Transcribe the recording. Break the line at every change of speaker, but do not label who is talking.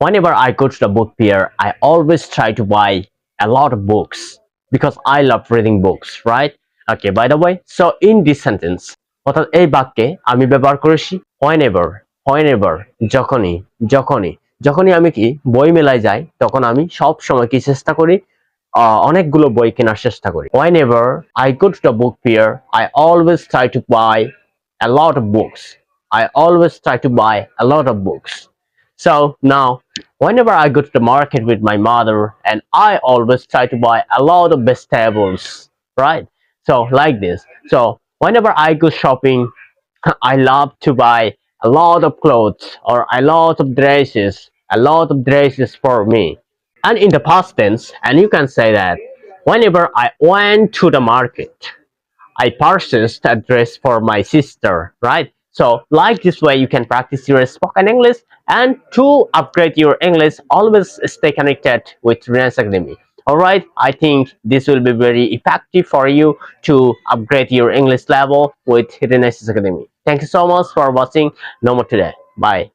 whenever I go to the book fair, I always try to buy a lot of books because I love reading books, right? Okay, by the way, so in this sentence, অর্থাৎ এই বাক্যে আমি ব্যবহার করেছি whenever, whenever, যখনই, যখনই, যখনই আমি কি বই মেলায় যাই তখন আমি সব সময় কি চেষ্টা করি অনেকগুলো বই কেনার চেষ্টা করি whenever I go to the book fair I always try to buy a lot of books I always try to buy a lot of books so now whenever I go to the market with my mother and I always try to buy a lot of vegetables right? So like this. So whenever I go shopping I love to buy a lot of clothes or a lot of dresses a lot of dresses for me. And in the past tense and you can say that whenever I went to the market I purchased a dress for my sister, right? So, like this way, you can practice your spoken English. And to upgrade your English, always stay connected with Renaissance Academy. Alright, I think this will be very effective for you to upgrade your English level with Renaissance Academy. Thank you so much for watching. No more today. Bye.